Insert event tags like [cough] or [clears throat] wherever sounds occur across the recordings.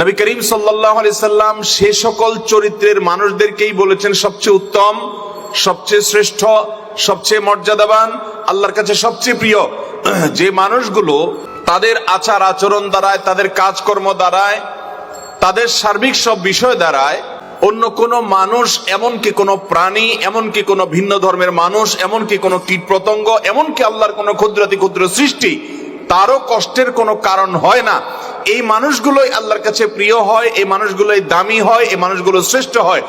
নবী করিম সাল্লাম সে সকল চরিত্রের মানুষদেরকেই বলেছেন সবচেয়ে উত্তম, সবচেয়ে শ্রেষ্ঠ, সবচেয়ে মর্যাদাবান, আল্লাহর কাছে সবচেয়ে প্রিয়। [clears throat] যে মানুষগুলো তাদের আচার আচরণ দ্বারায়, তাদের কাজকর্ম দ্বারায়, তাদের সার্বিক সব বিষয় দ্বারায় অন্য কোনো মানুষ, এমনকি কোনো প্রাণী, এমনকি কোনো ভিন্ন ধর্মের মানুষ, এমনকি কোনো কীট পতঙ্গ এমনকি আল্লাহর কোনো ক্ষুদ্রাতি ক্ষুদ্র সৃষ্টি তারও কষ্টের কোনো কারণ হয় না। এই মানুষগুলোই আল্লাহর কাছে প্রিয় হয়, এই মানুষগুলোই দামি হয়, এই মানুষগুলো শ্রেষ্ঠ হয়।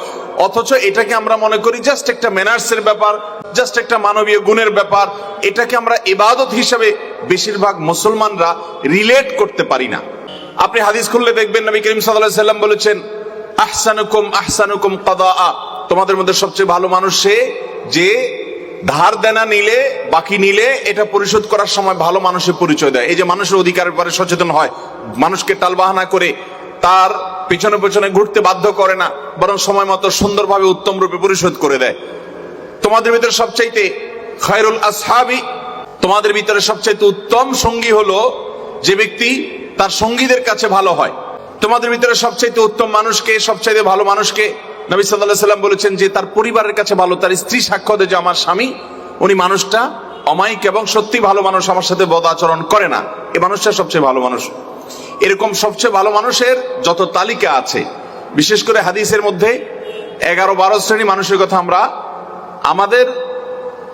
অথচ এটাকে আমরা মনে করি জাস্ট একটা ম্যানার্সের ব্যাপার জাস্ট একটা মানবীয় গুণের ব্যাপার। এটাকে আমরা ইবাদত হিসাবে বেশিরভাগ মুসলমানরা রিলেট করতে পারি না। আপনি হাদিস খুললে দেখবেন নবী করিম সাল্লাল্লাহু সাল্লাম বলেছেন, আহসানুকুম আহসানুকুম কাদা তোমাদের মধ্যে সবচেয়ে ভালো মানুষ সে যে ধার দেনা নিলে, বাকি নিলে এটা পরিশোধ করার সময় ভালো মানুষের পরিচয় দেয়। এই যে মানুষের অধিকারের ব্যাপারে সচেতন হয়, মানুষকে টালবাহানা করে তার পেছনে পেছনে ঘুরতে বাধ্য করে না, বরং সময় মতো সুন্দরভাবে উত্তম রূপে পরিশোধ করে দেয়। তোমাদের ভিতরে সবচাইতে খায়রুল আসহাবি, তোমাদের ভিতরে সবচাইতে উত্তম সঙ্গী হলো যে ব্যক্তি তার সঙ্গীদের কাছে ভালো হয়। তোমাদের ভিতরে সবচাইতে উত্তম মানুষকে, সবচাইতে ভালো মানুষকে নবী সাল্লাহ সাল্লাম বলেছেন যে তার পরিবারের কাছে ভালো, তার স্ত্রী সাক্ষ্য দেয় যে আমার স্বামী, উনি মানুষটা অমায়িক এবং সত্যি ভালো মানুষ, আমার সাথে বদ আচরণ করে না। এ মানুষটা সবচেয়ে ভালো মানুষ। এরকম সবচেয়ে ভালো মানুষের যত তালিকা আছে, বিশেষ করে হাদিসের মধ্যে এগারো বারো শ্রেণি মানুষের কথা আমরা, আমাদের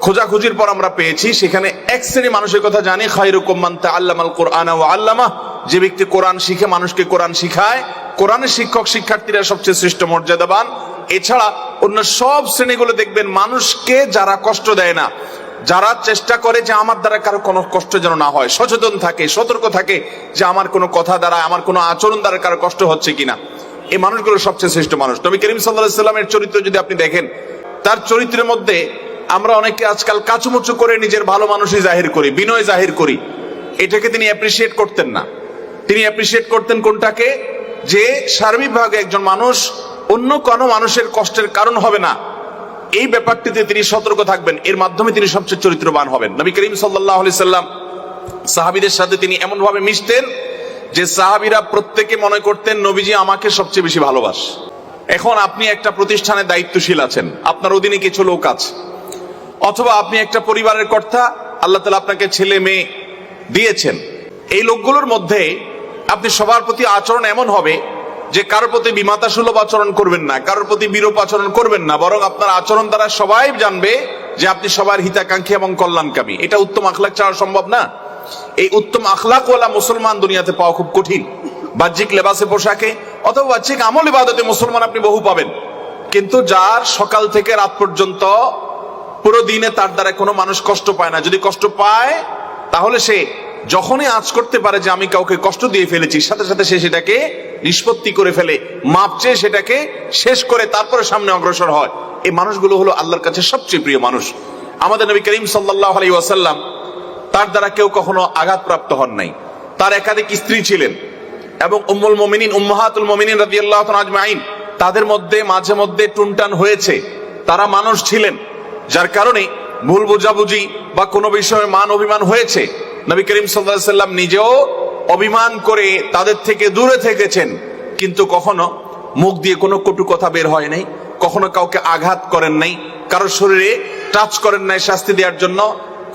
খোঁজাখুঁজির পর আমরা পেয়েছি, সেখানে এক শ্রেণি মানুষের কথা জানি খাইরুকুম্মান আল্লামাল কোরআন ও আল্লামা যে ব্যক্তি কোরআন শিখে, মানুষকে কোরআন শিখায় কোরআনের শিক্ষক, শিক্ষার্থীরা সবচেয়ে শ্রেষ্ঠ মর্যাদাবান। এছাড়া অন্য সব শ্রেণীগুলো দেখবেন মানুষকে যারা কষ্ট দেয় না, যারা চেষ্টা করে যে আমার দ্বারা কারও কোনো কষ্ট যেন না হয়, সচেতন থাকে, সতর্ক থাকে যে আমার কোনো কথা দ্বারা, আমার কোনো আচরণ দ্বারা কারও কষ্ট হচ্ছে কিনা। এই মানুষগুলো সবচেয়ে শ্রেষ্ঠ মানুষ। নবী করিম সাল্লাহ সাল্লামের চরিত্র যদি আপনি দেখেন, তার চরিত্রের মধ্যে আমরা অনেকে আজকাল কাচুমুচু করে নিজের ভালো মানুষই জাহির করি, বিনয় জাহির করি। এটাকে তিনি অ্যাপ্রিসিয়েট করতেন না। তিনি অ্যাপ্রিসিয়েট করতেন কোনটাকে? যে সার্বিকভাবে একজন মানুষ অন্য কোনো মানুষের কষ্টের কারণ হবে না। এই ব্যাপারটিতে তিনি সতর্ক থাকবেন। এর মাধ্যমে তিনি সবচেয়ে চরিত্রবান হবেন। নবী করিম সাল্লাম সাহাবিদের সাথে তিনি এমন ভাবে মিশতেন যে সাহাবিরা প্রত্যেকে মনে করতেন, নবীজি আমাকে সবচেয়ে বেশি ভালোবাস। এখন আপনি একটা প্রতিষ্ঠানে দায়িত্বশীল আছেন। আপনার অধীনে কিছু লোক আছে। অথবা আপনি একটা পরিবারের কর্তা, আল্লাহ তালা আপনাকে ছেলে মেয়ে দিয়েছেন। এই লোকগুলোর মধ্যে আপনি সবার প্রতি আচরণ এমন হবে যে কারোর প্রতি বিমাতা সুলভ আচরণ করবেন না, কারোর প্রতি বিরূপ আচরণ করবেন না, বরং আপনার আচরণ দ্বারা সবাই জানবে যে আপনি সবার হিতাকাঙ্ক্ষী এবং কল্যাণকামী। এটা উত্তম আখলাক ছাড়া সম্ভব না। এই উত্তম আখলাকওয়ালা মুসলমান দুনিয়াতে পাওয়া খুব কঠিন। বাহ্যিক লেবাসে পোশাকে অথবা বাহ্যিক আমল ইবাদতে মুসলমান আপনি বহু পাবেন। কিন্তু যার সকাল থেকে রাত পর্যন্ত পুরো দিনে তার দ্বারা কোনো মানুষ কষ্ট পায় না। যদি কষ্ট পায়, তাহলে সে যখনই আজ করতে পারে যে আমি কাউকে কষ্ট দিয়ে ফেলেছি, সাথে সাথে সে সেটাকে নিষ্পত্তি করে ফেলে, মাপ চেয়ে সেটাকে শেষ করে তারপরে সামনে অগ্রসর হয়। এই মানুষগুলো হলো আল্লাহর কাছে সবচেয়ে প্রিয় মানুষ। আমাদের নবী করিম সাল্লাহ আলাই ওয়াসাল্লাম তার দ্বারা কেউ কখনো আঘাতপ্রাপ্ত হন নাই। তার একাধিক স্ত্রী ছিলেন এবং উম্মুল মমিনিন, উম্মাহাতুল মমিনিন রাদিয়াল্লাহু তাআলা আজমাইন তাদের মধ্যে, মাঝে মধ্যে টুনটান হয়েছে। তারা মানুষ ছিলেন, যার কারণে ভুল বোঝাবুঝি বা কোনো বিষয়ে মান অভিমান হয়েছে? নবী করিম সাল্লাম নিজেও অভিমান করে তাদের থেকে দূরে থেকেছেন, কিন্তু কখনো মুখ দিয়ে কোনো কটু কথা বের হয় নাই, কখনো কাউকে আঘাত করেন নাই, কারও শরীরে টাচ করেন নাই শাস্তি দেওয়ার জন্য।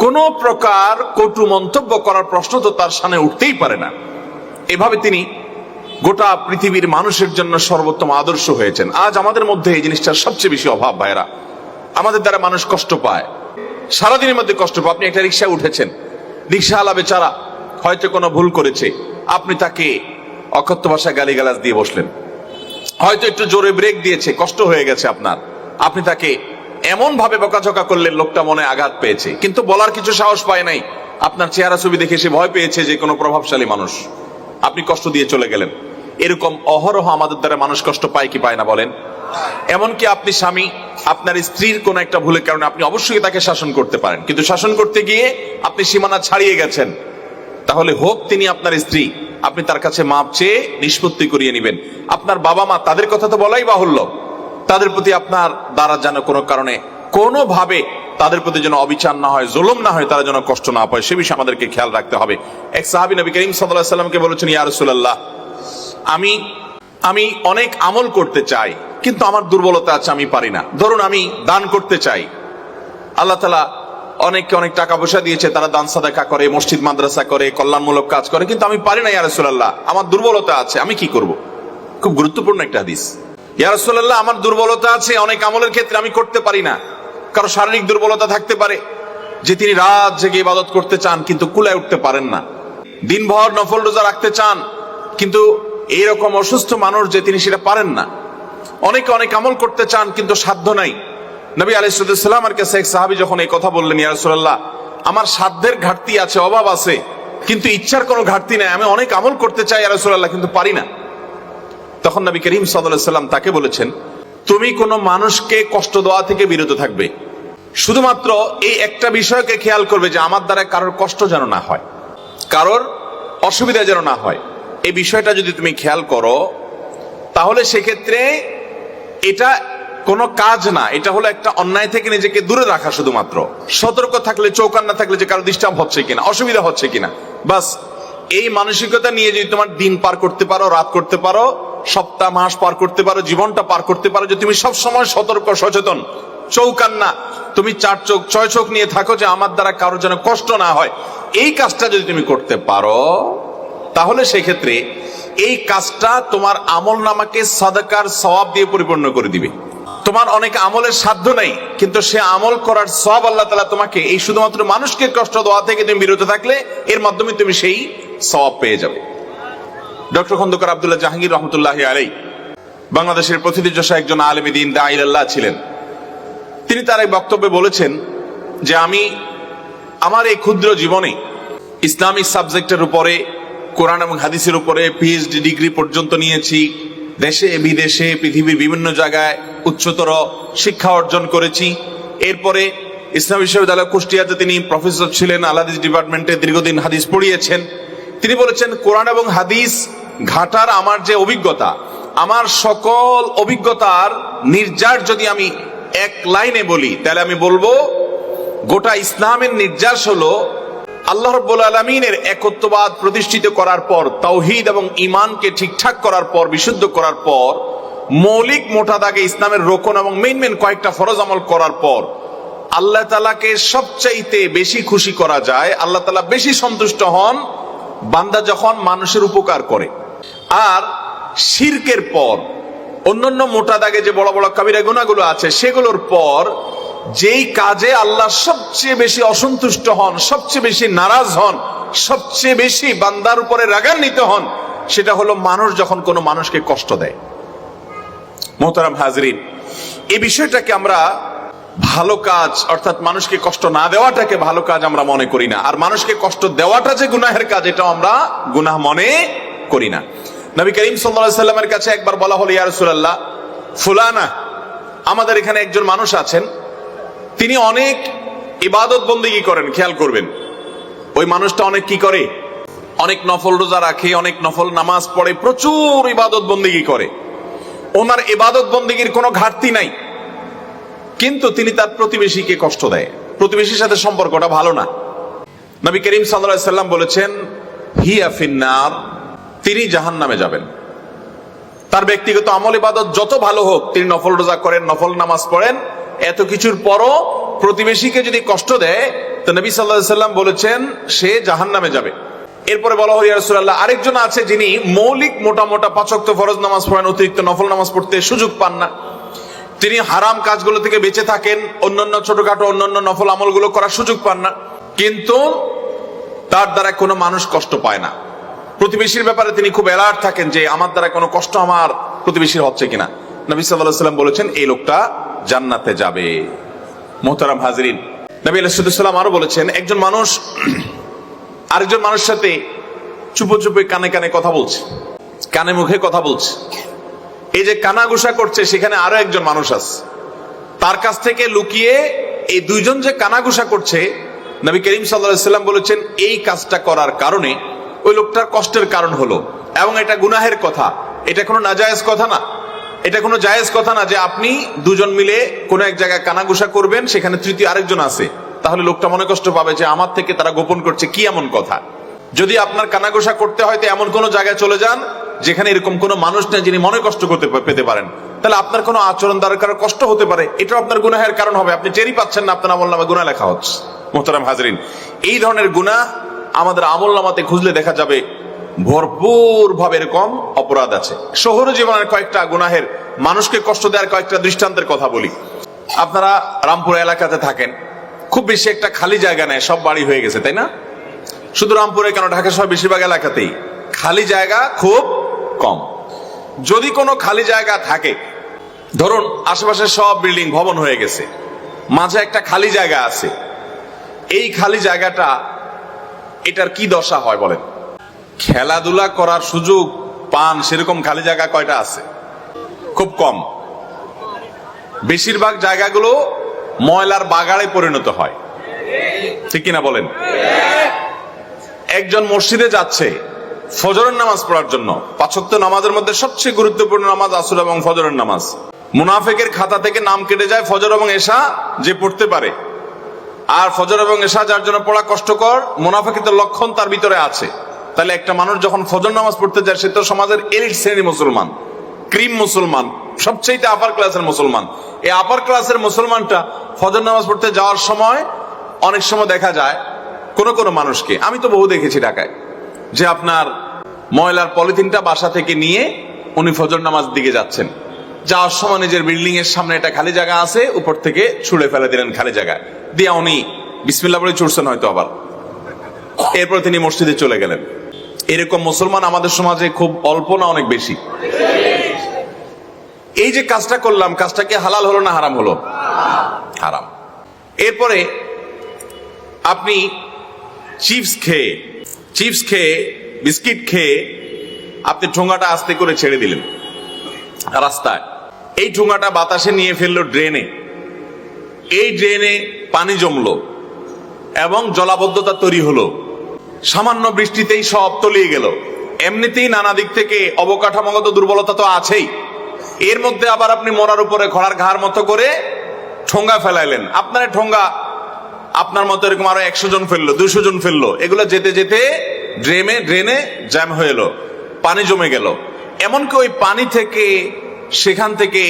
কোনো প্রকার কটু মন্তব্য করার প্রশ্ন তো তার সামনে উঠতেই পারে না। এভাবে তিনি গোটা পৃথিবীর মানুষের জন্য সর্বোত্তম আদর্শ হয়েছেন। আজ আমাদের মধ্যে এই জিনিসটার সবচেয়ে বেশি অভাব ভাইরা আমাদের দ্বারা মানুষ কষ্ট পায়। সারাদিনের মধ্যে কষ্ট পায় আপনি একটা রিক্সায় উঠেছেন। রিক্সা আলা বেচারা হয়তো কোনো ভুল করেছে। আপনি তাকে অকথ্য ভাষায় গালিগালাজ দিয়ে বসলেন। হয়তো একটু জোরে ব্রেক দিয়েছে, কষ্ট হয়ে গেছে আপনার। আপনি তাকে এমন ভাবে বকাঝকা করলেন, লোকটা মনে আঘাত পেয়েছে। কিন্তু বলার কিছু সাহস পায় নাই। আপনার চেহারা ছবি দেখে সে ভয় পেয়েছে যে কোনো প্রভাবশালী মানুষ। আপনি কষ্ট দিয়ে চলে গেলেন। এরকম অহরহ আমাদের দ্বারা মানুষ কষ্ট পায় কি পায় না বলেন? এমনকি আপনি স্বামী, আপনার স্ত্রীর কোন একটা ভুলের কারণে আপনি অবশ্যই তাকে শাসন করতে পারেন। কিন্তু শাসন করতে গিয়ে আপনি সীমানা ছাড়িয়ে গেছেন। তাহলে হোক তিনি আপনার স্ত্রী, আপনি তার কাছে মাপ চেয়ে নিষ্পত্তি করিয়ে নেবেন। আপনার বাবা মা তাদের কথা তো বলাই বাহুল্য। তাদের প্রতি আপনার দ্বারা যেন কোনো কারণে, কোনোভাবে তাদের প্রতি যেন অবিচার না হয়, জুলুম না হয়, তারা যেন কষ্ট না পায়, সে বিষয়ে আমাদেরকে খেয়াল রাখতে হবে। এক সাহাবি নবী করিম সাল্লাহ সাল্লামকে বলেছেন, ইয়া রাসূলুল্লাহ, আমি আমি অনেক আমল করতে চাই, কিন্তু আমার দুর্বলতা আছে, আমি পারি না। ধরুন, আমি দান করতে চাই। আল্লাহ তালা অনেককে অনেক টাকা পয়সা দিয়েছে, তারা দান সাদাকা করে, মসজিদ, মাদ্রাসা করে, কল্যাণমূলক কাজ করে, কিন্তু আমি পারি না ইয়ারসুল্লাহ আমার দুর্বলতা আছে, আমি কি করব? খুব গুরুত্বপূর্ণ একটা হাদিস। ইয়ারসুল্লাহ আমার দুর্বলতা আছে, অনেক আমলের ক্ষেত্রে আমি করতে পারি না। কারও শারীরিক দুর্বলতা থাকতে পারে, যে তিনি রাত জেগে ইবাদত করতে চান, কিন্তু কুলায় উঠতে পারেন না। দিনভর নফল রোজা রাখতে চান, কিন্তু এইরকম অসুস্থ মানুষ যে তিনি সেটা পারেন না। অনেকে অনেক আমল করতে চান, কিন্তু সাধ্য নাই। নবী আলাইসাল্লাম আর কাছে এক সাহাবি যখন এই কথা বললেন ইয়ারসোল্লাহ আমার সাধ্যের ঘাটতি আছে, অভাব আছে, কিন্তু ইচ্ছার কোনো ঘাটতি নাই, আমি অনেক আমল করতে চাই ইয়ারসোল্লাহ কিন্তু পারি না। তখন নবী করিম সাল্লাম তাকে বলেছেন, তুমি কোনো মানুষকে কষ্ট দেওয়া থেকে বিরত থাকবে। শুধুমাত্র এই একটা বিষয়কে খেয়াল করবে যে আমার দ্বারা কারোর কষ্ট যেন না হয়, কারোর অসুবিধা যেন না হয়। এই বিষয়টা যদি তুমি খেয়াল করো, তাহলে সেক্ষেত্রে এটা কোনো কাজ না। এটা হলো একটা অন্যায় থেকে নিজেকে দূরে রাখা শুধুমাত্র। সতর্ক থাকলে চৌকান না থাকলে যে কারও ডিস্টার্ব হচ্ছে কিনা, অসুবিধা হচ্ছে কিনা। বাস, এই মানসিকতা নিয়ে যদি তোমার দিন পার করতে পারো, রাত করতে পারো, সপ্তাহ, মাস পার করতে পারো, জীবনটা পার করতে পারো, যে তুমি সব সময় সতর্ক, সচেতন। চৌকান না। তুমি চার চোখ, ছয় চোখ নিয়ে থাকো যে আমার দ্বারা কারোর যেন কষ্ট না হয়। এই কাজটা যদি তুমি করতে পারো তাহলে সেক্ষেত্রে এই কাজটা তোমার আমল নামাকে সাদাকার সওয়াব দিয়ে পরিপূর্ণ করে দিবে। তোমার অনেক আমলের সাধ্য নাই, কিন্তু সে আমল করার সব আল্লাহ তালা তোমাকে এই শুধুমাত্র মানুষকে কষ্ট দেওয়া থেকে তুমি বিরত থাকলে, এর মাধ্যমে তুমি সেই সওয়াব পেয়ে যাবে। ডক্টর খন্দকার আব্দুল্লাহ জাহাঙ্গীর রহমতুল্লাহ আলাই বাংলাদেশের প্রতিনিধি একজন আলমী দিন দাইল্লাহ ছিলেন। তিনি তার এক বক্তব্যে বলেছেন যে, আমি আমার এই ক্ষুদ্র জীবনে ইসলামিক সাবজেক্টের উপরে কোরআন এবং হাদিসের উপরে পিএইচডি ডিগ্রি পর্যন্ত নিয়েছি। দেশে, বিদেশে, পৃথিবীর বিভিন্ন জায়গায় উচ্চতর শিক্ষা অর্জন করেছি। এরপরে ইসলাম বিশ্ববিদ্যালয় কুষ্টিয়াতে তিনি প্রফেসর ছিলেন, আলাদিস ডিপার্টমেন্টে দীর্ঘদিন হাদিস পড়িয়েছেন। তিনি বলেছেন, কোরআন এবং হাদিস ঘাটার আমার যে অভিজ্ঞতা, আমার সকল অভিজ্ঞতার নির্যাস যদি আমি এক লাইনে বলি, তাহলে আমি বলব, গোটা ইসলামের নির্যাস হলো আল্লাহ রব্বুল আলমিনের একত্ববাদ প্রতিষ্ঠিত করার পর, তাওহিদ এবং ইমানকে ঠিকঠাক করার পর, বিশুদ্ধ করার পর, মৌলিক মোটা দাগে ইসলামের রোকন এবং মেইন মেন কয়েকটা ফরজ আমল করার পর, আল্লাহ তালাকে সবচাইতে বেশি খুশি করা যায়, আল্লাহ তালা বেশি সন্তুষ্ট হন বান্দা যখন মানুষের উপকার করে। আর শিরকের পর, অন্যান্য মোটা দাগে যে বড় বড় কাবিরা গুণাগুলো আছে, সেগুলোর পর যেই কাজে আল্লাহ সবচেয়ে বেশি অসন্তুষ্ট হন, সবচেয়ে বেশি নারাজ হন, সবচেয়ে বেশি বান্দার উপরে রাগান্বিত হন, সেটা হলো মানুষ যখন কোনো মানুষকে কষ্ট দেয়। মোহতারাম হাজরিন এই বিষয়টাকে আমরা ভালো কাজ, অর্থাৎ মানুষকে কষ্ট না দেওয়াটাকে ভালো কাজ আমরা মনে করি না। আর মানুষকে কষ্ট দেওয়াটা যে গুনাহের কাজ, এটাও আমরা গুনাহ মনে করি না। নবী করিম সাল্লা সাল্লামের কাছে একবার বলা হলো ইয়ারসুল্লাহ ফুলানা, আমাদের এখানে একজন মানুষ আছেন তিনি অনেক ইবাদত বন্দিগি করেন? খেয়াল করবেন। ওই মানুষটা অনেক কি করে? অনেক নফল রোজা রাখে, অনেক নফল নামাজ পড়ে, প্রচুর ইবাদত বন্দিগি করে? ওনার ইবাদত বন্দিগির কোনো ঘাটতি নাই। কিন্তু তিনি তার প্রতিবেশীকে কষ্ট দেয়। প্রতিবেশীর সাথে সম্পর্কটা ভালো না। নবী করিম সাল্লা সাল্লাম বলেছেন, হিয়া ফিন্নার তিনি জাহান নামে যাবেন। তার ব্যক্তিগত আমল ইবাদত যত ভালো হোক, তিনি নফল রোজা করেন, নফল নামাজ পড়েন এত কিছুর পরও প্রতিবেশীকে যদি কষ্ট দেয়, তো নবী সাল্লাম বলেছেন, সে জাহান নামে যাবে। এরপরে বলা হল ইয়ারসুল্লাহ আরেকজন আছে যিনি মৌলিক মোটা মোটা পাচক্ত ফরজ নামাজ পড়েন, অতিরিক্ত নফল নামাজ পড়তে সুযোগ পান না। তিনি হারাম কাজগুলো থেকে বেঁচে থাকেন, অন্যান্য ছোটখাটো, অন্যান্য নফল আমলগুলো করার সুযোগ পান না। কিন্তু তার দ্বারা কোনো মানুষ কষ্ট পায় না। প্রতিবেশীর ব্যাপারে তিনি খুব অ্যালার্ট থাকেন যে, আমার দ্বারা কোনো কষ্ট আমার প্রতিবেশীর হচ্ছে কিনা। নবী সাল্লাহ সাল্লাম বলেছেন, এই লোকটা জান্নাতে যাবে। মোহতারাম হাজরিন, নবী আলাইসাল্লাম আরও বলেছেন, একজন মানুষ [clears throat] আরেকজন মানুষের সাথে চুপো চুপে কানে কানে কথা বলছে, কানে মুখে কথা বলছে। এই যে কানাঘুষা করছে, সেখানে আরও একজন মানুষ আছে। তার কাছ থেকে লুকিয়ে এই দুইজন যে কানাঘুষা করছে, নবী করিম সাল্লাম বলেছেন, এই কাজটা করার কারণে ওই লোকটার কষ্টের কারণ হলো, এবং এটা গুনাহের কথা, এটা কোনো নাজায়েজ কথা না। এটা কোনো জায়েজ কথা না যে আপনি দুজন মিলে কোনো এক জায়গায় কানাঘুষা করবেন, সেখানে তৃতীয় আরেকজন আছে। তাহলে লোকটা মনে কষ্ট পাবে যে আমার থেকে তারা গোপন করছে কি এমন কথা? যদি আপনার কানাঘোষা করতে হয় তো এমন কোন জায়গায় চলে যান যেখানে এরকম কোনো মানুষ নেই যিনি মনে কষ্ট করতে পেতে পারেন। তাহলে আপনার কোনো আচরণ দ্বারা কারও কষ্ট হতে পারে এটা আপনার গুনাহের কারণ হবে। আপনি টেরই পাচ্ছেন না, আপনার আমল নামে গুনাহ লেখা হচ্ছে। মোহতারাম হাজরিন, এই ধরনের গুনাহ আমাদের আমল নামাতে খুঁজলে দেখা যাবে ভরপুর ভাবে এরকম অপরাধ আছে। শহর জীবনের কয়েকটা গুনাহের, মানুষকে কষ্ট দেওয়ার কয়েকটা দৃষ্টান্তের কথা বলি। আপনারা রামপুর এলাকাতে থাকেন, খুব বেশি একটা খালি জায়গা নেই, সব বাড়ি হয়ে গেছে, তাই না? শুধু রামপুরে কেন? ঢাকা সহ বেশিরভাগ এলাকাতেই খালি জায়গা খুব কম। যদি কোনো খালি জায়গা থাকে, ধরুন আশেপাশে সব বিল্ডিং ভবন হয়ে গেছে, মাঝে একটা খালি জায়গা আছে, এই খালি জায়গাটা এটার কি দশা হয় বলেন? খেলাধুলা করার সুযোগ পান সেরকম খালি জায়গা কয়টা আছে? খুব কম। বেশিরভাগ জায়গাগুলো ময়লার বাগাড়ে পরিণত হয়। ঠিক কিনা বলেন? একজন মসজিদে যাচ্ছে, ফজরের নামাজ পড়ার জন্য। পাঁচক্ত নামাজের মধ্যে সবচেয়ে গুরুত্বপূর্ণ নামাজ আসর এবং ফজরের নামাজ। মুনাফেকের খাতা থেকে নাম কেটে যায় ফজর এবং এশা যে পড়তে পারে। আর ফজর এবং এশা যার জন্য পড়া কষ্টকর মুনাফেকের লক্ষণ তার ভিতরে আছে। তাহলে একটা মানুষ যখন ফজর নামাজ পড়তে যায়, সে তো সমাজের এলিট শ্রেণি মুসলমান, ক্রিম মুসলমান সবচেয়ে আপার ক্লাসের মুসলমান। এই আপার ক্লাসের মুসলমানটা ফজর নামাজ পড়তে যাওয়ার সময় অনেক সময় দেখা যায় কোন কোন মানুষকে, আমি তো বহু দেখেছি ঢাকায়, যে আপনার ময়লার পলিথিনটা বাসা থেকে নিয়ে উনি ফজর নামাজ দিকে যাচ্ছেন। যাওয়ার সময় নিজের বিল্ডিং এর সামনে একটা খালি জায়গা আছে, উপর থেকে ছুড়ে ফেলে দিলেন খালি জায়গায়। দিয়া উনি বিসমিল্লা বলে ছুটছেন হয়তো আবার। এরপর তিনি মসজিদে চলে গেলেন। এরকম মুসলমান আমাদের সমাজে খুব অল্প না অনেক বেশি? এই যে কাজটা করলাম, কাজটা কি হালাল হলো না হারাম হলো? হারাম। এরপরে আপনি চিপস খেয়ে চিপস খেয়ে, বিস্কিট খেয়ে আপনি ঠোঙাটা আস্তে করে ছেড়ে দিলেন রাস্তায়। এই ঠোঙাটা বাতাসে নিয়ে ফেলল ড্রেনে। এই ড্রেনে পানি জমলো এবং জলাবদ্ধতা তৈরি হলো। সামান্য বৃষ্টিতেই সব তলিয়ে গেল। এমনিতেই নানা দিক থেকে অবকাঠামোগত দুর্বলতা তো আছেই। এর মধ্যে আবার আপনি মরার উপরে খড়ার ঘাড় মতো করে ঠোঙ্গা ফেলাইলেন। আপনার ঠোঙ্গা আপনার মতো এরকম আরও একশো জন ফেলল দুশো জন ফেলল। এগুলো যেতে যেতে ড্রেনে ড্রেনে জ্যাম হয়ে এলো, পানি জমে গেল। এমনকি ওই পানি থেকে সেখান থেকে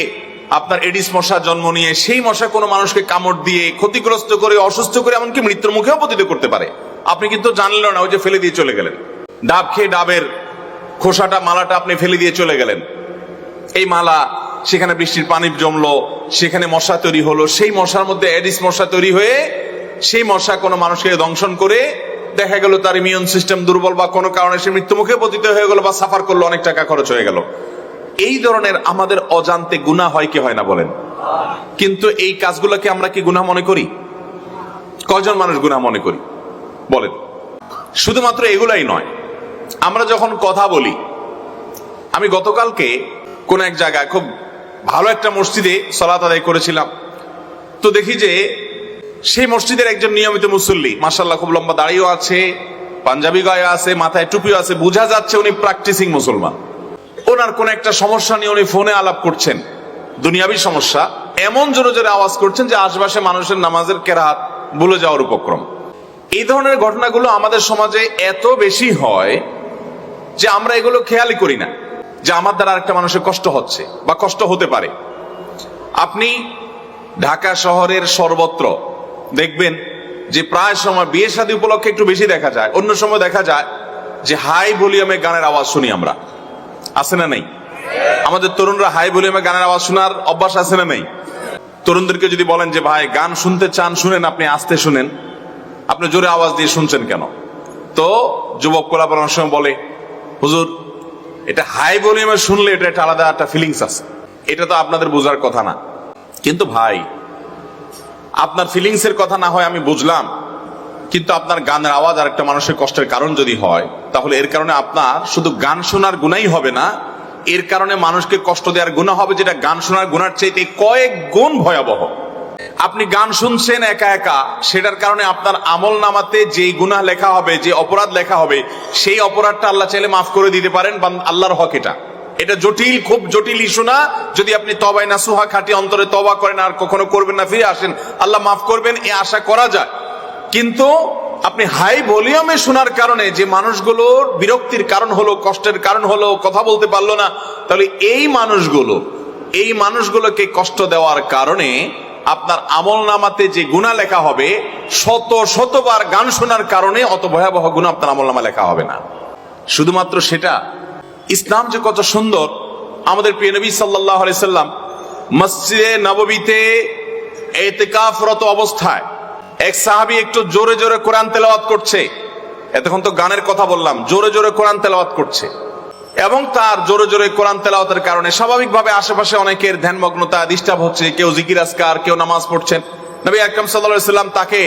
আপনার এডিস মশা জন্ম নিয়ে সেই মশা কোনো মানুষকে কামড় দিয়ে ক্ষতিগ্রস্ত করে, অসুস্থ করে, এমনকি মৃত্যুর মুখেও পতিত করতে পারে। আপনি কিন্তু জানলেন না, ওই যে ফেলে দিয়ে চলে গেলেন। ডাব খেয়ে ডাবের খোসাটা, মালাটা আপনি ফেলে দিয়ে চলে গেলেন। এই মালা, সেখানে বৃষ্টির পানি জমলো, সেখানে মশা তৈরি হলো, সেই মশার মধ্যে এডিস মশা তৈরি হয়ে, সেই মশা কোনো মানুষকে দংশন করে দেখা গেল তার ইমিউন সিস্টেম দুর্বল বা কোনো কারণে সে মৃত্যুমুখে পতিত হয়ে গেল বা সাফার করল, অনেক টাকা খরচ হয়ে গেল। এই ধরনের আমাদের অজান্তে গুণা হয় কি হয় না বলেন? কিন্তু এই কাজগুলোকে আমরা কি গুনাহ মনে করি? কজন মানুষ গুনাহ মনে করি? বলেন। শুধুমাত্র এগুলাই নয়, আমরা যখন কথা বলি, আমি গতকালকে কোন এক জায়গায় খুব ভালো একটা মসজিদে সলাত আদায় করেছিলাম। তো দেখি যে সেই মসজিদের একজন নিয়মিত মুসল্লি মাসাল্লাহ খুব লম্বা দাড়িও আছে, পাঞ্জাবি গায়ে আছে, মাথায় টুপিও আছে, বোঝা যাচ্ছে উনি প্র্যাকটিসিং মুসলমান। ওনার কোন একটা সমস্যা নিয়ে উনি ফোনে আলাপ করছেন। দুনিয়াবি সমস্যা, এমন জোরে জোরে আওয়াজ করছেন যে আশপাশে মানুষের নামাজের কেরাত ভুলে যাওয়ার উপক্রম। এই ধরনের ঘটনাগুলো আমাদের সমাজে এত বেশি হয় যে আমরা এগুলো খেয়ালই করি না, যে আমার দ্বারা আরেকটা মানুষের কষ্ট হচ্ছে বা কষ্ট হতে পারে। আপনি ঢাকা শহরের সর্বত্র দেখবেন যে প্রায় সময় বিয়ে শাদী উপলক্ষে একটু বেশি দেখা যায়। অন্য সময় দেখা যায় যে হাই ভলিউমে গানের আওয়াজ শুনি আমরা। আছে না নেই? আমাদের তরুণরা হাই ভলিউমে গানের আওয়াজ শোনার অভ্যাস আছে না নেই? তরুণদেরকে যদি বলেন যে, ভাই, গান শুনতে চান, শুনেন, আপনি আসতে শুনেন। আপনি জোরে আওয়াজ দিয়ে শুনছেন কেন? তো যুবক কোলাপন অনেক সময় বলে, হুজুর, এটা হাই ভলিউমে শুনলে এটা একটা আলাদা একটা ফিলিংস আছে। এটা তো আপনাদের বোঝার কথা না। কিন্তু ভাই, আপনার ফিলিংস এর কথা না হয় আমি বুঝলাম, কিন্তু আপনার গানের আওয়াজ আর একটা মানুষের কষ্টের কারণ যদি হয়, তাহলে এর কারণে আপনার শুধু গান শোনার গুণাই হবে না, এর কারণে মানুষকে কষ্ট দেওয়ার গুণা হবে যেটা গান শোনার গুণার চাইতে কয়েক গুণ ভয়াবহ। আপনি গান শুনছেন একা একা, সেটার কারণে আপনার আমল নামাতে যেই গুনাহ লেখা হবে, যে অপরাধ লেখা হবে, সেই অপরাধটা আল্লাহ চাইলে মাফ করে দিতে পারেন, বা আল্লাহর হক এটা। এটা জটিল, খুব জটিল ইস্যু না। যদি আপনি তবাই না সুহা খাটি অন্তরে তবা করেন, আর কখনো করবেন না, ফিরে আসেন, আল্লাহ মাফ করবেন, এ আশা করা যায়। কিন্তু আপনি হাই ভলিউমে শোনার কারণে যে মানুষগুলোর বিরক্তির কারণ হলো, কষ্টের কারণ হলো, কথা বলতে পারল না, তাহলে এই মানুষগুলো, এই মানুষগুলোকে কষ্ট দেওয়ার কারণে আপনার আমল নামাতে যে গুণা লেখা হবে, শত শতবার গান শোনার কারণে অত ভয়াবহ গুণা আপনার আমল নামা লেখা হবে না। শুধুমাত্র সেটা, ইসলাম যে কত সুন্দর, আমাদের প্রিয় নবী সাল্লাম মসজিদে নববীতে এতেকাফরত অবস্থায় এক সাহাবি একটু জোরে জোরে কোরআন তেলাওয়াত করছে। এতক্ষণ তো গানের কথা বললাম, জোরে জোরে কোরআন তেলাওয়াত করছে। এবং তার জোরে জোরে কোরআন তেলাওয়াতের কারণে স্বাভাবিকভাবে আশেপাশে অনেকের ধ্যানমগ্নতা, ডিস্টার্ব হচ্ছে, কেউ জিকির আজকার, কেউ নামাজ পড়ছেন। নবী আকরাম সাল্লাহ সাল্লাম তাকে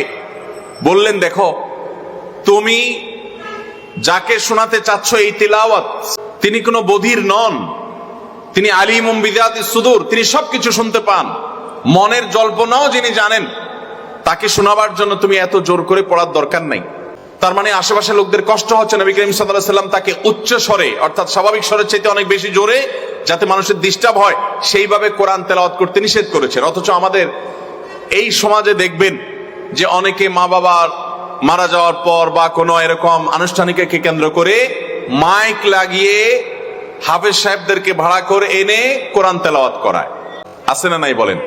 বললেন, দেখো, তুমি যাকে শোনাতে চাচ্ছ এই তিলাওয়াত, তিনি কোনো বধির নন। তিনি আলিম বিদাত সুদূর, তিনি সবকিছু শুনতে পান। মনের জল্পনাও যিনি জানেন, তাকে শোনাবার জন্য তুমি এত জোর করে পড়ার দরকার নাই। তার মানে আশেপাশে লোকদের কষ্ট হচ্ছে। নবী করিম সাল্লাম তাকে উচ্চ স্বরে, অর্থাৎ স্বাভাবিক স্বরের চাইতে অনেক বেশি জোরে, যাতে মানুষের ডিস্টার্ব হয়, সেইভাবে কোরআন তেলাওয়াত করতে নিষেধ করেছেন। অথচ আমাদের এই সমাজে দেখবেন যে অনেকে মা বাবার মারা যাওয়ার পর বা কোনো এরকম আনুষ্ঠানিককে কেন্দ্র করে মাইক লাগিয়ে হাফেজ সাহেবদেরকে ভাড়া করে এনে কোরআন তেলাওয়াত করায়। আছে না নাই বলেন?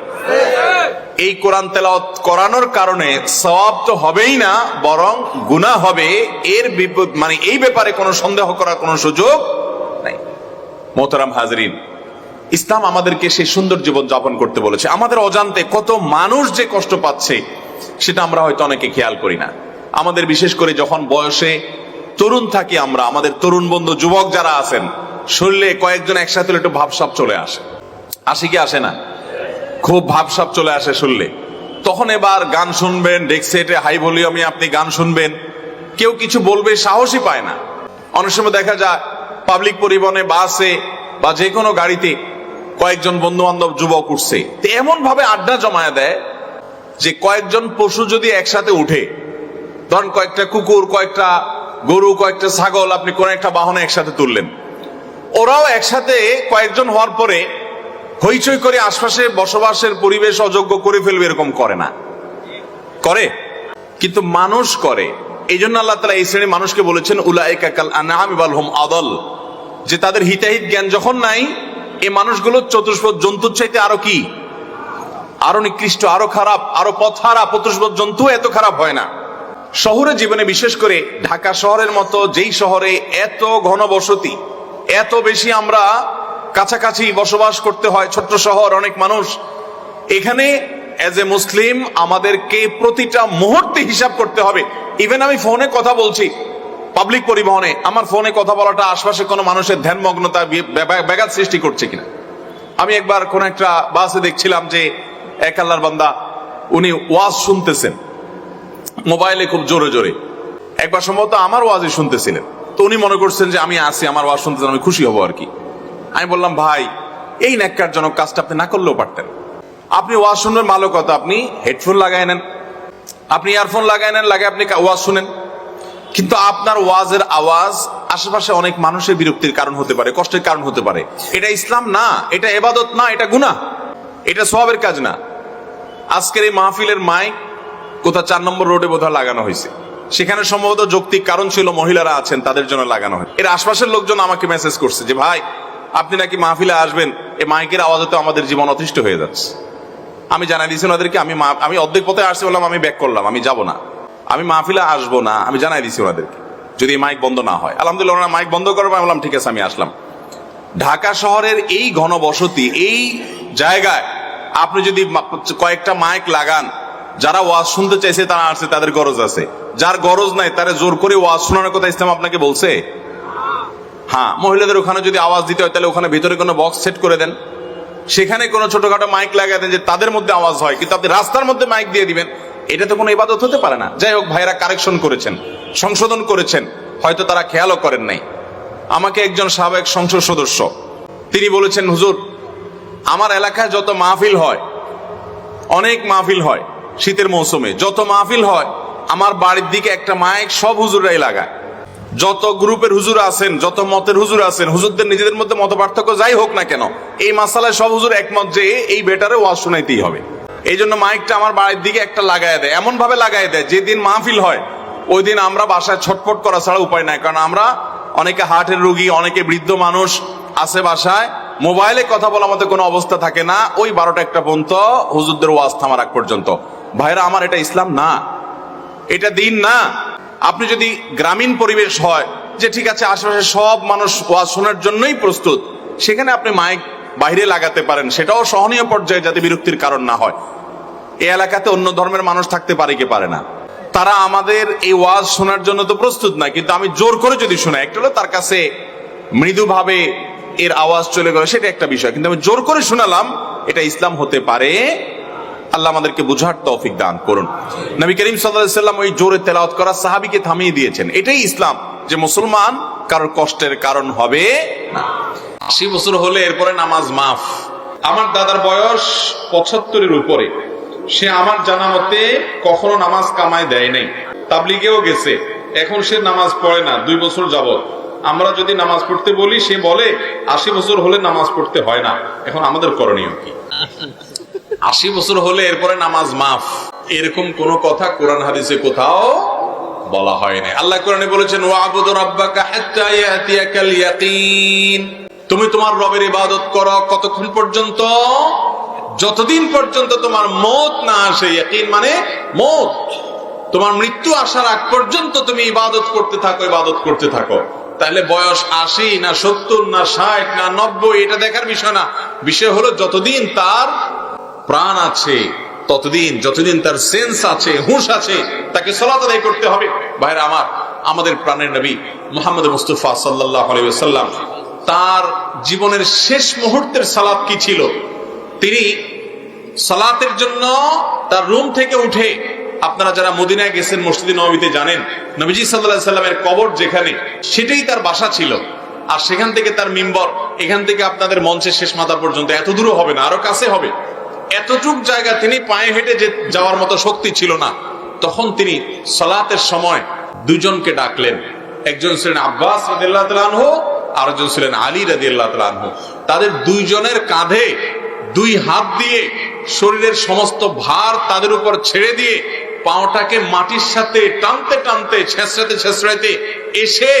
এই কোরআন তেলাওয়াত করানোর কারণে সওয়াব তো হবেই না, বরং গুনাহ হবে। এর মানে এই ব্যাপারে কোনো সন্দেহ করার কোনো সুযোগ নাই। মোহতারাম হাজরিন, ইসলাম আমাদেরকে সেই সুন্দর জীবন যাপন করতে বলেছে। আমাদের অজান্তে কত মানুষ যে কষ্ট পাচ্ছে, সেটা আমরা হয়তো অনেকে খেয়াল করি না। আমাদের বিশেষ করে যখন বয়সে তরুণ থাকি আমরা, আমাদের তরুণ বন্ধু, যুবক যারা আছেন শরীরে কয়েকজন একসাথে একটু ভাবসাব চলে আসে। আসে কি আসে না? খুব ভাবসাব চলে আসে শুনলে। তখন এবার গান শুনবেন ডেক্সেটে হাই ভলিউমে আপনি গান শুনবেন। কেউ কিছু বলবে, সাহসই পায় না। অনেক সময় দেখা যায়, পাবলিক পরিবহনে, বাসে বা যে কোনো গাড়িতে কয়েকজন বন্ধু বান্ধব যুবক উঠছে। এমন ভাবে আড্ডা জমায়া দেয় যে কয়েকজন পশু যদি একসাথে উঠে, ধরেন কয়েকটা কুকুর, কয়েকটা গরু, কয়েকটা ছাগল, আপনি কোন একটা বাহনে একসাথে তুললেন। ওরাও একসাথে কয়েকজন হওয়ার পরে হইচই করে আশপাশে বসবাসের পরিবেশ অযোগ্য করে ফেলবে এরকম করে না। করে? কিন্তু মানুষ করে। এই জন্য আল্লাহ তালা এই শ্রেণির মানুষকে বলেছেন হোম আদল। যে তাদের হিতাহিত জ্ঞান যখন নাই, এ মানুষগুলো চতুষ্পদ জন্তুর চাইতে আরও কি? আরও নিকৃষ্ট, আরও খারাপ, আরও পথহারা, চতুষ্পদ জন্তু এত খারাপ হয় না। শহরে জীবনে বিশেষ করে ঢাকা শহরের মতো, যেই শহরে এত ঘনবসতি, এত বেশি আমরা কাছাকাছি বসবাস করতে হয়, ছোট্ট শহর, অনেক মানুষ। এখানে এজ এ মুসলিম আমাদেরকে প্রতিটা মুহূর্তে হিসাব করতে হবে। ইভেন আমি ফোনে কথা বলছি পাবলিক পরিবহনে, আমার ফোনে কথা বলাটা আশপাশে কোনো মানুষের ধ্যানমগ্নতা ব্যাঘাত সৃষ্টি করছে কিনা। আমি একবার কোন একটা বাসে দেখছিলাম যে এক আল্লাহর বান্দা, উনি ওয়াজ শুনতেছেন। মোবাইলে খুব জোরে জোরে। একবার সম্ভবত আমার ওয়াজে শুনতেছিলেন। তো উনি মনে করছেন যে আমি আসি আমার ওয়াজ শুনতেছেন, আমি খুশি হব আর কি। আমি বললাম, ভাই, এই ন্যাক্কারজনক কাজটা আপনি না করলেও পারতেন। আপনি ওয়াজ শুনবেন ভালো কথা আপনি হেডফোন লাগাই নেন, আপনি ইয়ারফোন লাগাই নেন, লাগে আপনি ওয়াজ শুনেন। কিন্তু আপনার ওয়াজের আওয়াজ আশেপাশে অনেক মানুষের বিরক্তির কারণ হতে পারে, কষ্টের কারণ হতে পারে। এটা ইসলাম না, এটা এবাদত না, এটা গুনাহ। এটা সবের কাজ না। আজকের এই মাহফিলের মাইক কোথা চার নম্বর রোডে বোধহয় লাগানো হয়েছে। সেখানে সম্ভবত যৌক্তিক কারণ ছিল মহিলারা আছেন, তাদের জন্য লাগানো হয়। এর আশপাশের লোকজন আমাকে মেসেজ করছে যে, ভাই আপনি নাকি মাহফিলে আসবেন এই মাইকের আওয়াজে তো আমাদের জীবন অতিষ্ঠ হয়ে যাচ্ছে। আমি জানাই দিয়েছি ওনাদেরকে, আমি আমি অর্ধেক পথে আসছি বললাম, আমি ব্যাক করলাম, আমি যাব না। আমি মাহফিলে আসব না, আমি জানাই দিয়েছি ওনাদেরকে, যদি মাইক বন্ধ না হয়। আলহামদুলিল্লাহ, ওনারা মাইক বন্ধ আমি বললাম, ঠিক আছে, আমি আসলাম। ঢাকা শহরের এই ঘনবসতি, এই জায়গায় আপনি যদি কয়েকটা মাইক লাগান, যারা ওয়াজ শুনতে চাইছে, তারা আসছে, তাদের গরজ আছে। যার গরজ নাই, তারা জোর করে ওয়াজ শোনানোর কথা ইসলাম আপনাকে বলছে হ্যাঁ মহিলাদের ওখানে যদি আওয়াজ দিতে হয়, তাহলে ওখানে ভিতরে কোনো বক্স সেট করে দেন। সেখানে কোনো ছোটখাটো মাইক লাগাই দেন যে তাদের মধ্যে আওয়াজ হয়, কিন্তু আপনি রাস্তার মধ্যে মাইক দিয়ে দিবেন, এটা তো কোনো ইবাদত হতে পারে না। যাই হোক, ভাইরা কারেকশন করেছেন, সংশোধন করেছেন, হয়তো তারা খেয়ালও করেন নাই। আমাকে একজন সাবেক সংসদ সদস্য, তিনি বলেছেন, হুজুর, আমার এলাকায় যত মাহফিল হয়, অনেক মাহফিল হয় শীতের মৌসুমে, যত মাহফিল হয়, আমার বাড়ির দিকে একটা মাইক সব হুজুরাই লাগায়। যত গ্রুপের হুজুর আছেন, যত মতের হুজুর আছেন, হুজুরদের নিজেদের মধ্যে মত পার্থক্য যাই হোক না কেন, এই মাসালায় সব হুজুর একমত যে এই বেটারে ওয়াজ শোনাইতেই হবে। এই জন্য মাইকটা আমার বাড়ির দিকে একটা লাগায় দেয় এমন ভাবে লাগায় দেয়, যেদিন মাহফিল হয় ওই দিন আমরা বাসায় ছটফট করা ছাড়া উপায় নাই, কারণ আমরা অনেকে হার্টের রুগী, অনেকে বৃদ্ধ মানুষ আছে বাসায়, মোবাইলে কথা বলার মতো কোনো অবস্থা থাকে না, ওই বারোটা একটা পর্যন্ত হুজুরদের ওয়াজ থামার আগ পর্যন্ত। ভাইরা, আমার এটা ইসলাম না। এটা দিন না। আপনি যদি গ্রামীণ পরিবেশ হয়, যে ঠিক আছে, আশেপাশে সব মানুষ ওয়াজ শোনার জন্যই প্রস্তুত, সেখানে আপনি মাইক বাইরে লাগাতে পারেন। সেটাও সহনীয় পর্যায়ে যাতে বিরক্তির কারণ না হয়। এই এলাকাতে অন্য ধর্মের মানুষ থাকতে পারে কি পারে না। তারা আমাদের এই ওয়াজ শোনার জন্য তো প্রস্তুত না, কিন্তু আমি জোর করে যদি শোনাই, একটা হলো তার কাছে মৃদুভাবে এর আওয়াজ চলে গেল, সেটা একটা বিষয়। কিন্তু আমি জোর করে শোনালাম, এটা ইসলাম হতে পারে আল্লাহ আমাদেরকে বুঝার তৌফিক দান করুন। নবী করিম সাল্লাল্লাহু সাল্লাম ওই জোরে তেলাওয়াত করা সাহাবীকে থামিয়ে দিয়েছেন। এটাই ইসলাম যে মুসলমান কারোর কষ্টের কারণ হবে না। আশি বছর হলে এরপরে নামাজ মাফ। আমার দাদার বয়স পঁচাত্তরের উপরে। সে আমার জানা মতে কখনো নামাজ কামায় দেয় নাই। তাবলিগেও গেছে। এখন সে নামাজ পড়ে না, দুই বছর যাবত আমরা যদি নামাজ পড়তে বলি, সে বলে, আশি বছর হলে নামাজ পড়তে হয় না। এখন আমাদের করণীয় কি? আশি বছর হলে এরপরে নামাজ মাফ। এরকম কোন কথা কোরআন হাদিসে কোথাও বলা হয় না আল্লাহ কোরআনে বলেছেন তুমি তোমার রবের ইবাদত করো কতক্ষণ পর্যন্ত? যতদিন পর্যন্ত তোমার মত না আসে মানে মত। তোমার মৃত্যু আসার আগ পর্যন্ত তুমি ইবাদত করতে থাকো, ইবাদত করতে থাকো। তাহলে বয়স আশি না সত্তর না ষাট না নব্বই, এটা দেখার বিষয় না। বিষয় হলো যতদিন তার প্রাণ আছে, ততদিন, যতদিন তার সেন্স আছে, হুঁশ আছে, তাকে সলাত আদায় করতে হবে। ভাইরা আমার, আমাদের প্রাণের নবী মোহাম্মদ মুস্তফা সাল্লাহ আলাইসাল্লাম তার জীবনের শেষ মুহূর্তের সালাত কি ছিল? তিনি সালাতের জন্য তার রুম থেকে উঠে, আপনারা যারা মদিনায় গেছেন, মসজিদে নবীতে জানেন, নবীজি সাল্লাহ সাল্লামের কবর যেখানে, সেটাই তার বাসা ছিল। আর সেখান থেকে তার মিম্বর, এখান থেকে আপনাদের মঞ্চের শেষ মাথা পর্যন্ত, এত দূরও হবে না, আরও কাছে হবে। এতটুক জায়গা তিনি পায়ে হেঁটে যে যাওয়ার মতো শক্তি ছিল না। তখন তিনি সালাতের সময় দুজনকে ডাকলেন। একজন ছিলেন আব্বাস রাদিল্লাহ আর একজন ছিলেন আলী রাদিল্লাহ তাদের দুইজনের কাঁধে দুই হাত দিয়ে শরীরের সমস্ত ভার তাদের উপর ছেড়ে দিয়ে পাওটাকে মাটির সাথে টানতে টানতে, ছেঁচড়াতে ছেঁচড়াইতে এসে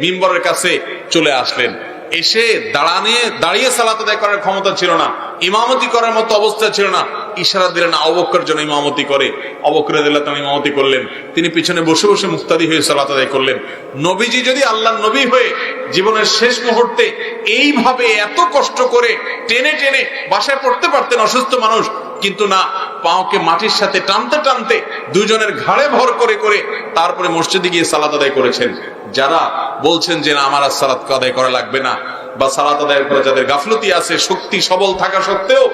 মিম্বরের কাছে চলে আসলেন। এসে দাঁড়ানিয়ে, দাঁড়িয়ে সালাত আদায় করার ক্ষমতা ছিল না। ইমামতি করার মতো অবস্থা ছিল না। ইশারা দিলেন অবক্কর জন্য ইমামতি করে। অবক্করে দিল্লাহ ইমামতি করলেন। তিনি পিছনে বসে বসে মুক্তাদি হয়ে সালাত আদায় করলেন। নবীজি যদি আল্লাহ নবী হয়ে জীবনের শেষ মুহূর্তে এইভাবে এত কষ্ট করে টেনে টেনে বাসায় পড়তে পারতেন অসুস্থ মানুষ কিন্তু না, পাওকে মাটির সাথে টানতে টানতে দুজনের ঘাড়ে ভর করে করে তারপরে মসজিদে গিয়ে সালাত আদায় করেছেন। যারা বলছেন যে না, আমার আর সালাত আদায় করা লাগবে না, বা সালাত আদায়ের পরে যাদের গাফলতি আছে, শক্তি সবল থাকা সত্ত্বেও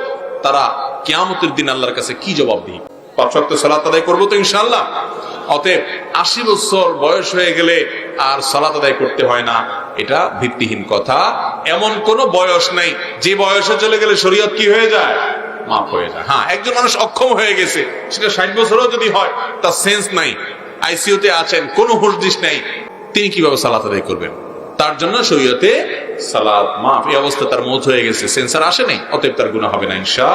তারা কেয়ামতের দিন আল্লাহর কাছে কি জবাব দিই পাঁচ ওয়াক্ত সালাত আদায় করব তো ইনশাল্লাহ অতএব আশি বছর বয়স গেলে আর সালাত আদায় করতে না, এটা ভিত্তিহীন কথা। এমন কোন বয়স নাই, যে বয়সে চলে গেলে শরীয়ত কি হয়ে যায়? মাফ হয়ে যায়। হ্যাঁ একজন মানুষ অক্ষম হয়ে গেছে, সেটা ষাট বছরও যদি হয়, তার সেন্স নাই। আইসিইউতে আছেন, কোনো হুশদিস নাই। তিনি কীভাবে সালাত আদায় করবেন? তার জন্য সৈয়তে সালাদ মাফ। এই অবস্থা তার মত হয়ে গেছে। সেন্সার আসে নাই, অতএব তার গুণা হবে না, ইনশা